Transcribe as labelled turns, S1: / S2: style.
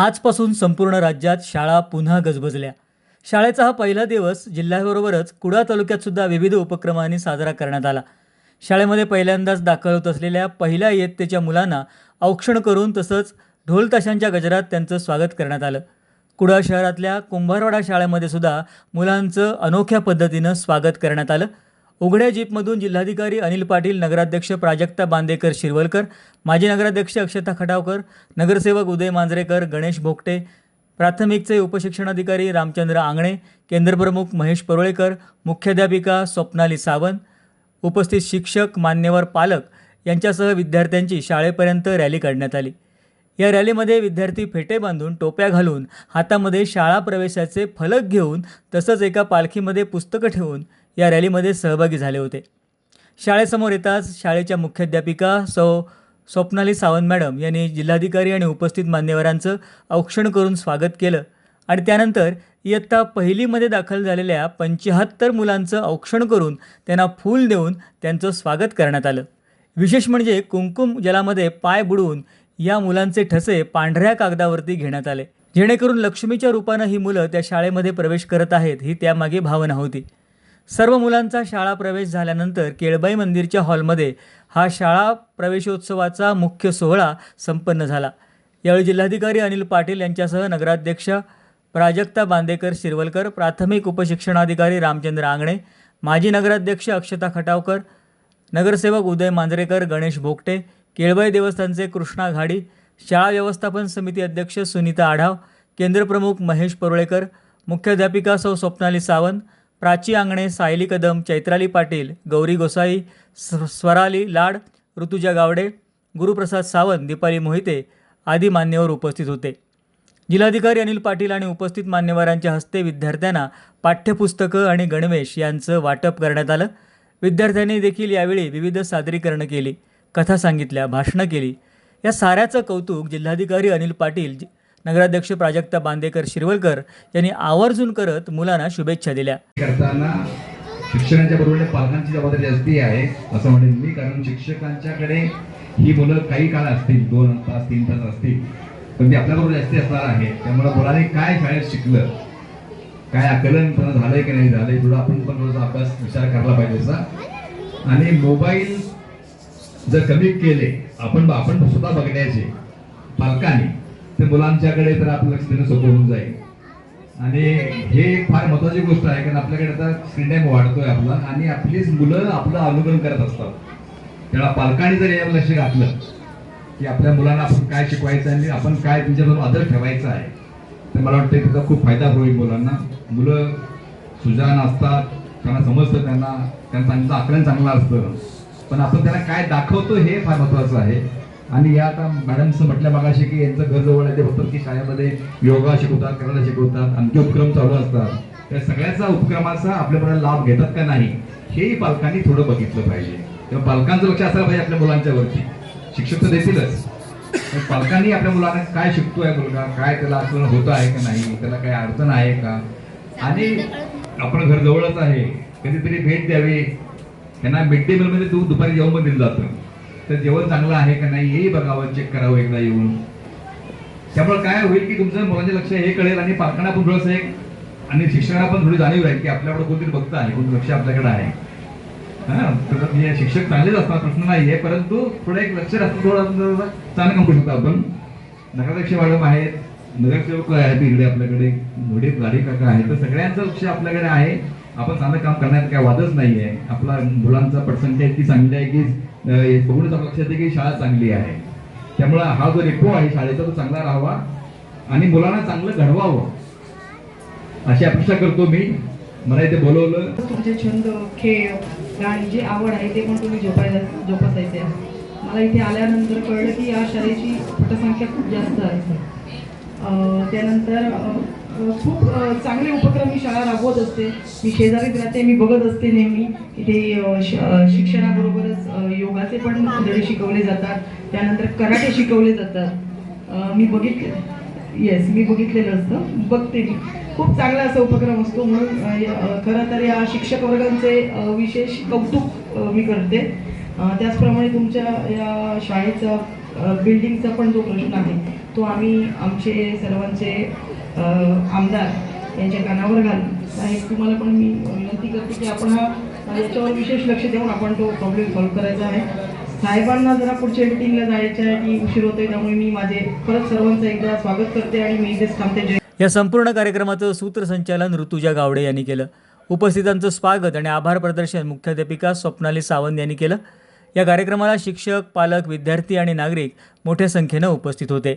S1: आजपासून संपूर्ण राज्यात शाळा पुन्हा गजबजल्या. शाळेचा हा पहिला दिवस जिल्ह्याबरोबरच कुडा तालुक्यात सुद्धा विविध उपक्रमांनी साजरा करण्यात आला. शाळेमध्ये पहिल्यांदाच दाखल होत असलेल्या पहिल्या इयत्तेच्या मुलांना औक्षण करून तसंच ढोलताशांच्या गजरात त्यांचं स्वागत करण्यात आलं. कुडा शहरातल्या कुंभारवाडा शाळेमध्ये सुद्धा मुलांचं अनोख्या पद्धतीनं स्वागत करण्यात आलं. उघड्या जीपमधून जिल्हाधिकारी अनिल पाटील नगराध्यक्ष प्राजक्ता बांदेकर शिरवलकर माजी नगराध्यक्ष अक्षता खटावकर नगरसेवक उदय मांजरेकर गणेश भोगटे प्राथमिकचे उपशिक्षणाधिकारी रामचंद्र आंगणे केंद्रप्रमुख महेश परुळेकर मुख्याध्यापिका स्वप्नाली सावंत उपस्थित शिक्षक मान्यवर पालक यांच्यासह विद्यार्थ्यांची शाळेपर्यंत रॅली काढण्यात आली. या रॅलीमध्ये विद्यार्थी फेटे बांधून टोप्या घालून हातामध्ये शाळा प्रवेशाचे फलक घेऊन तसंच एका पालखीमध्ये पुस्तकं ठेवून या रॅलीमध्ये सहभागी झाले होते. शाळेसमोर येताच शाळेच्या मुख्याध्यापिका सौ स्वप्नाली सावंत मॅडम यांनी जिल्हाधिकारी आणि उपस्थित मान्यवरांचं औक्षण करून स्वागत केलं आणि त्यानंतर इयत्ता पहिलीमध्ये दाखल झालेल्या पंच्याहत्तर मुलांचं औक्षण करून त्यांना फूल देऊन त्यांचं स्वागत करण्यात आलं. विशेष म्हणजे कुंकुम जलामध्ये पाय बुडवून या मुलांचे ठसे पांढऱ्या कागदावरती घेण्यात आले. जेणेकरून लक्ष्मीच्या रूपानं ही मुलं त्या शाळेमध्ये प्रवेश करत आहेत ही त्यामागे भावना होती. सर्व मुलांचा शाळा प्रवेश झाल्यानंतर केळबाई मंदिरच्या हॉलमध्ये हा शाळा प्रवेशोत्सवाचा मुख्य सोहळा संपन्न झाला. यावेळी जिल्हाधिकारी अनिल पाटील यांच्यासह नगराध्यक्ष प्राजक्ता बांदेकर शिरवलकर प्राथमिक उपशिक्षणाधिकारी रामचंद्र आंगणे माजी नगराध्यक्ष अक्षता खटावकर नगरसेवक उदय मांजरेकर गणेश भोगटे केळबाई देवस्थानचे कृष्णा घाडी शाळा व्यवस्थापन समिती अध्यक्ष सुनीता आढाव केंद्रप्रमुख महेश परुळेकर मुख्याध्यापिका सौ स्वप्नाली सावंत प्राची आंगणे सायली कदम चैत्राली पाटील गौरी गोसाई स्व स्वराली लाड ऋतुजा गावडे गुरुप्रसाद सावंत दीपाली मोहिते आदी मान्यवर उपस्थित होते. जिल्हाधिकारी अनिल पाटील आणि उपस्थित मान्यवरांच्या हस्ते विद्यार्थ्यांना पाठ्यपुस्तकं आणि गणवेश यांचं वाटप करण्यात आलं. विद्यार्थ्यांनी देखील यावेळी विविध सादरीकरणं केली कथा सांगितल्या भाषणं केली. या साऱ्याचं कौतुक जिल्हाधिकारी अनिल पाटील जि- नगराध्यक्ष प्राजक्ता बांदेकर शिरवलकर यांनी आवर्जून करत मुलांना शुभेच्छा दिल्या.
S2: करताना शिक्षणाच्या बरोबर पालकांची जबाबदारी जास्ती आहे असं म्हणेन मी कारण शिक्षकांच्याकडे ही मुलं काही काळ असतील दोन तास तीन तास असतील पण ती आपल्याबरोबर जास्ती असणार आहे. त्यामुळे मुलाने काय शाळेत शिकलं काय आकलन त्यांना झालंय की नाही झालंय थोडं आपण पण थोडासा अभ्यास विचार करायला पाहिजे असा. आणि मोबाईल जर कमी केले आपण आपण स्वतः बघण्याचे पालकांनी ते मुलांच्याकडे तर आपलं लक्ष देणं सोपं होऊन जाईल. आणि हे फार महत्वाची गोष्ट आहे कारण आपल्याकडे आता स्क्रीन टाईम वाढतोय आपला आणि आपलीच मुलं आपलं अनुकरण करत असतात. त्याला पालकांनी जर यावर लक्ष घातलं की आपल्या मुलांना आपण काय शिकवायचं आणि आपण काय त्यांच्याबरोबर आदर ठेवायचा आहे तर मला वाटतं त्याचा खूप फायदा होईल मुलांना. मुलं सुजान असतात त्यांना समजतं त्यांना त्यांना त्यांचं आकलन चांगलं असतं. पण आपण त्यांना काय दाखवतो हे फार महत्वाचं आहे. आणि या आता मॅडमचं म्हटल्या मागाशी की यांचं घर जवळ आहे ते होतं की शाळेमध्ये योगा शिकवतात करायला शिकवतात आणखी उपक्रम चालू असतात. त्या सगळ्याचा उपक्रमाचा आपल्याकडे लाभ घेतात का नाही हेही पालकांनी थोडं बघितलं पाहिजे. तेव्हा पालकांचं लक्ष असायला पाहिजे आपल्या मुलांच्या वरती. शिक्षक तर देतीलच. पण पालकांनी आपल्या मुलांना काय शिकतोय मुलगा काय त्याला आकलन होत आहे का नाही त्याला काय अडचण आहे का? आणि आपण घर जवळच आहे कधीतरी भेट द्यावी. त्यांना मिड डे मीलमध्ये दूध दुपारी जेवण दिलं जातं. तर जेवण चांगलं आहे का नाही हेही बघावं चेक करावं एकदा येऊन. त्यामुळे काय होईल की तुमचं मुलांचे लक्ष हे कळेल आणि पालकांना पण थोडंसं एक आणि शिक्षकांना पण थोडी जाणीव राहील की आपल्याकडे कोणतरी बघतं आहे कोणतं लक्ष आपल्याकडे आहे. हा तर म्हणजे शिक्षक चांगलेच असतात प्रश्न नाही आहे परंतु थोडं एक लक्ष राहतं थोडं आपण चांगलं काम करू शकतो आपण. नगराध्यक्ष मॅडम आहेत नगरसेवक आहेत इकडे आपल्याकडे मोठे गाडी काका आहेत तर सगळ्यांचं लक्ष आपल्याकडे आहे. आपण चांगलं काम करण्यात काय वादच नाहीये. आपला मुलांचा पटसंख्या इतकी चांगली आहे की बघूनच आपल्या लक्षात येते की शाळा चांगली आहे. त्यामुळे हा जो रेपो आहे शाळेचा तो चांगला राहावा आणि मुलांना चांगलं घडवावं. अशी अपेक्षा करतो मी. मला इथे बोलवलं.
S3: तुमचे छंद खेळ गाणी जी आवड आहे ते पण तुम्ही जोपाय जोपासायचे मला इथे आल्यानंतर कळलं की या शाळेची पटसंख्या खूप जास्त आहे. त्यानंतर खूप चांगले उपक्रम ही शाळा राबवत असते. मी शेजारीच राहते मी बघत असते नेहमी. इथे श- शिक्षणाबरोबरच योगाचे पण धडे शिकवले जातात. त्यानंतर कराटे शिकवले जातात. मी बघितले येस मी बघितलेलं असतं. बघते मी. खूप चांगला असा उपक्रम असतो. म्हणून खरं तर या शिक्षक वर्गांचे विशेष कौतुक मी करते. त्याचप्रमाणे तुमच्या या शाळेचा बिल्डिंगचा पण जो प्रश्न आहे तो आम्ही आमचे सर्वांचे आमदार यांच्या कानावर घालून. साहेब तुम्हाला पण मी विनंती करते की आपण हा याच्यावर विशेष लक्ष देऊन आपण तो प्रॉब्लेम सॉल्व्ह करायचा आहे. साहेबांना जरा पुढच्या मिटिंगला जायचं आहे की उशीर होतोय त्यामुळे मी माझे परत सर्वांचं एकदा स्वागत करते आणि मी इथेच थांबते. जय
S1: या संपूर्ण कार्यक्रमाचं सूत्रसंचालन ऋतुजा गावडे यांनी केलं. उपस्थितांचं स्वागत आणि आभार प्रदर्शन मुख्याध्यापिका स्वप्नाली सावंत यांनी केलं. या कार्यक्रमाला शिक्षक पालक विद्यार्थी आणि नागरिक मोठ्या संख्येनं उपस्थित होते.